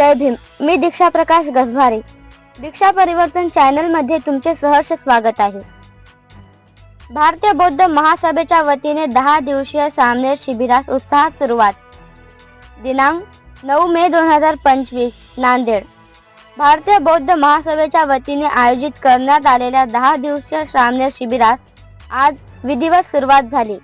जय भीम. मी दीक्षा प्रकाश गजभारे दीक्षा परिवर्तन चॅनलमध्ये तुमचे सहर्ष स्वागत आहे. भारतीय बौद्ध महासभेच्या वतीने दहा दिवसीय सामनेर शिबिरास उत्साहात सुरुवात. दिनांक नऊ मे दोन हजार पंचवीस नांदेड. भारतीय बौद्ध महासभेच्या वतीने आयोजित करण्यात आलेल्या दहा दिवसीय सामनेर शिबिरास आज विधिवत सुरुवात झाली.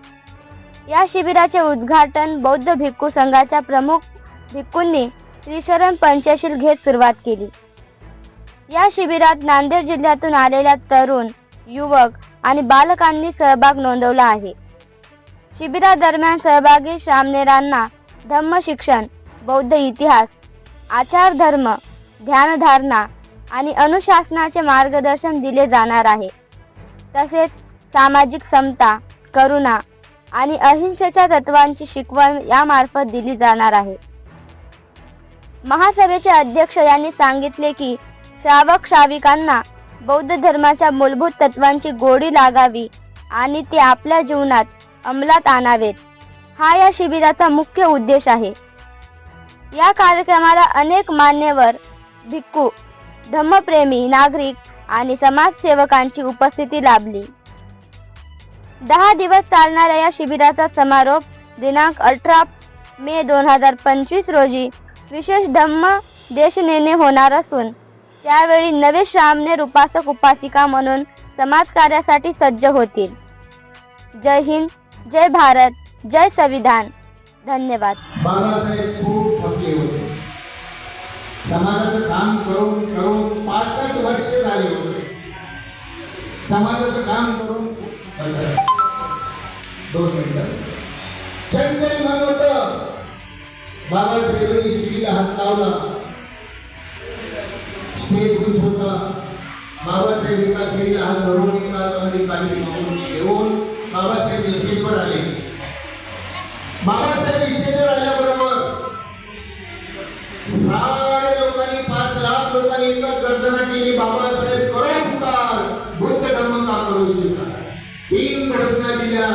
या शिबिराचे उद्घाटन बौद्ध भिक्खू संघाच्या प्रमुख भिक्खूंनी त्रिशरण पंचशील घेत सुरुवात केली. या शिबिरात नांदेड जिल्ह्यातून आलेल्या तरुण युवक आणि बालकांनी सहभाग नोंदवला आहे. शिबिरादरम्यान सहभागी श्रामनेरांना धम्म शिक्षण बौद्ध इतिहास आचार धर्म ध्यानधारणा आणि अनुशासनाचे मार्गदर्शन दिले जाणार आहे. तसेच सामाजिक समता करुणा आणि अहिंसेच्या तत्वांची शिकवण यामार्फत दिली जाणार आहे. महासभेचे अध्यक्ष यांनी सांगितले की श्रावक श्राविकांना बौद्ध धर्माच्या मूलभूत तत्वांची गोडी लागावी आणि ते आपल्या जीवनात अंमलात आणावेत. हा या शिबिराचा मुख्य उद्देश आहे. या कार्यक्रमाला अनेक मान्यवर भिक्खू धम्मप्रेमी नागरिक आणि समाजसेवकांची उपस्थिती लाभली. दहा दिवस चालणाऱ्या या शिबिराचा समारोप दिनांक अठरा मे दोन हजार पंचवीस रोजी विशेष धम्म देशनेने होणार असून त्यावेळी नवे श्रामनेर उपासक उपासिका म्हणून समाजकार्यासाठी सज्ज होतील. जय हिंद जय भारत जय संविधान. धन्यवाद. बाबासाहेब खूप थकले होते. समाजाचं काम करून करून पासष्ट वर्ष झाले होते. समाजाचं काम करून दोन मिनिटं. चंचल मन होत बाबासाहेबांनी शिडीला हात लावला? स्टेज गुंज होता. बाबासाहेब एका शिडीला हात धरून एका हातामध्ये काठी मागून घेऊन बाबासाहेब इथेवर आले. बाबासाहेब इथेवर आल्याबरोबर सारे लोकांनी पाच लाख लोकांनी एकच गर्जना केली. बाबासाहेब करो पुकार. बुद्ध धर्म का करू इच्छिता? तीन घोषणा दिल्या.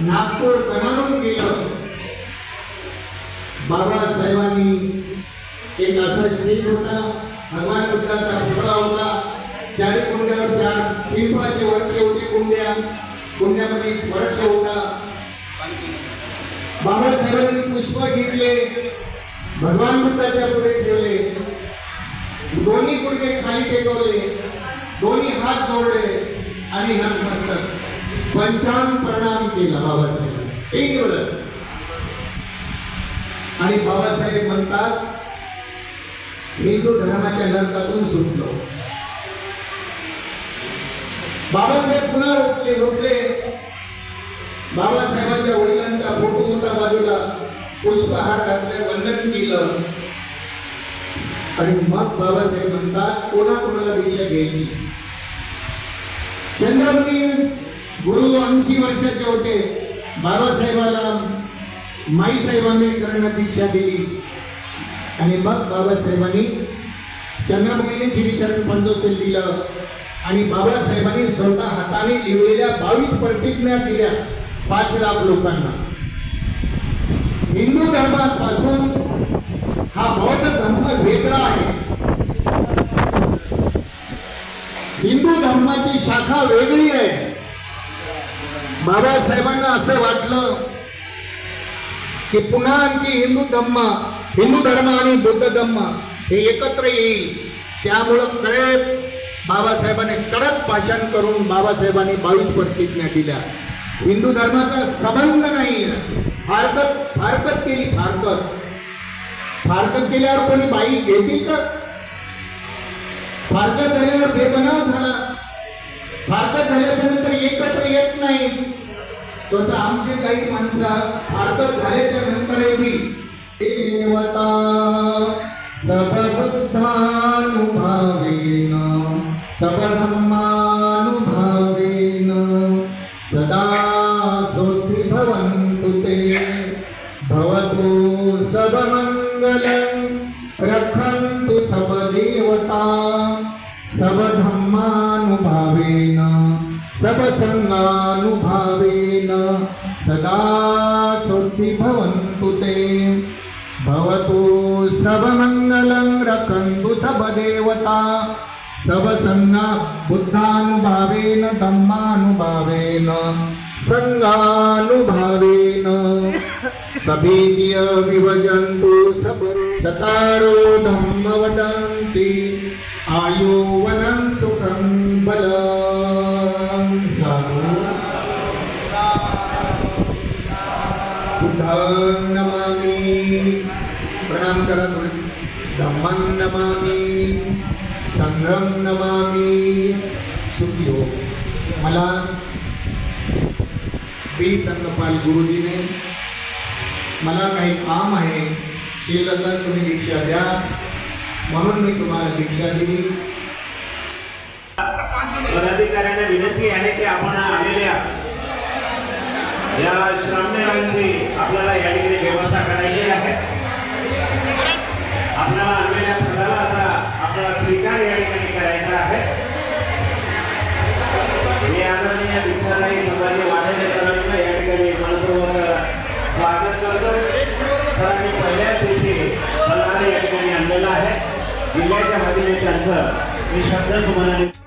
नागपूर कणानून गेलं. बाबासाहेबांनी एक असा स्टेज होता भगवान बुद्धाचा पुतळा होता. चारी कुंड्यावर चार पिंपळाचे वृक्ष होते कुंड्या. कुंड्यामध्ये वृक्ष होता. बाबासाहेबांनी पुष्प घेतले. भगवान बुद्धाच्या पुढे ठेवले. दोन्ही गुडघे खाली टेकवले. दोन्ही हात जोडले आणि नतमस्तक. पंचांग प्रणाम केला बाबासाहेबांनी. एक दिवस. आणि बाबासाहेब म्हणतात हिंदू धर्माच्या नरकातून सुटलो. बाबासाहेब पुन्हा उठले उठले बाबासाहेबांच्या वडिलांचा फोटो होता बाजूला. पुष्पहार घातले वंदन केलं. आणि मग बाबासाहेब म्हणतात कोणा कोणाला दीक्षा घ्यायची? चंद्रमणी गुरु ऐंशी वर्षाचे होते. बाबासाहेबाला माईसाहेब आंबेडकरांना दीक्षा दिली. आणि मग बाबासाहेबांनी चंद्रमणीने त्रिशरण पंचोशील दिलं आणि बाबासाहेबांनी स्वतः हाताने लिहिलेल्या बावीस प्रतिज्ञा दिल्या पाच लाख लोकांना. हिंदू धर्मापासून हा बौद्ध धर्म वेगळा आहे. हिंदू धर्माची शाखा वेगळी आहे. बाबासाहेबांना असं वाटलं की पुन्हा आणखी हिंदू धम्म हिंदू धर्म आणि बौद्ध धम्म हे एकत्र येईल. त्यामुळं कळत बाबासाहेबांनी कडक भाषण करून बाबासाहेबांनी बावीस प्रतिज्ञा दिल्या. हिंदू धर्माचा संबंध नाही फारकत फारकत केली फारकत. फारकत केल्यावर कोणी बाई घेतील का? फारकत झाल्यावर बेबनाव झाला. फारकत झाल्याच्यानंतर एकत्र येत नाही. तसं आमचे काही माणसं फारकत झाल्याच्या नंतरही देवता सबबुद्धानुभावेन सबधर्मानुभावेन सदा सोति भवन्तु ते। भवतु सबमङ्गलं रक्षन्तु सबदेवता सबधर्मानुभावेन सबसङ्गानुभावेन सदा सुखी भवन्तु ते। भवतु सबमङ्गलं रक्षन्तु सब देवता बुद्धानुभावेन धम्मानुभावेन सङ्गानुभावेन। सभीत्य विभजन्तु सब चकारो धम्म वदन्ति। आयो सुखं नमामि। प्रणाम करा थोडे धम्मं नमामि। संघम नमामी। सुखी हो. मला बी संगपाल गुरुजीने मला काही काम आहे. श्रीलतन तुम्ही दीक्षा द्या. म्हणून मी तुम्हाला दीक्षा दिली. पदाधिकाऱ्यांना विनंती आहे की आपण आलेल्या या श्रमदेवांची आपल्याला या ठिकाणी व्यवस्था करायची आहे. आपल्याला आणलेल्या पदाला आता आपल्याला स्वीकार या ठिकाणी करायचा आहे. मी आदरणीय दीक्षादायी संभाजी वाढेले सरांचं या ठिकाणी मनपूर्वक स्वागत करतो. सरांनी पहिल्याच दिवशी मला या ठिकाणी आणलेला आहे. जिल्ह्याच्या वतीने त्यांचं मी शब्द सुमनाने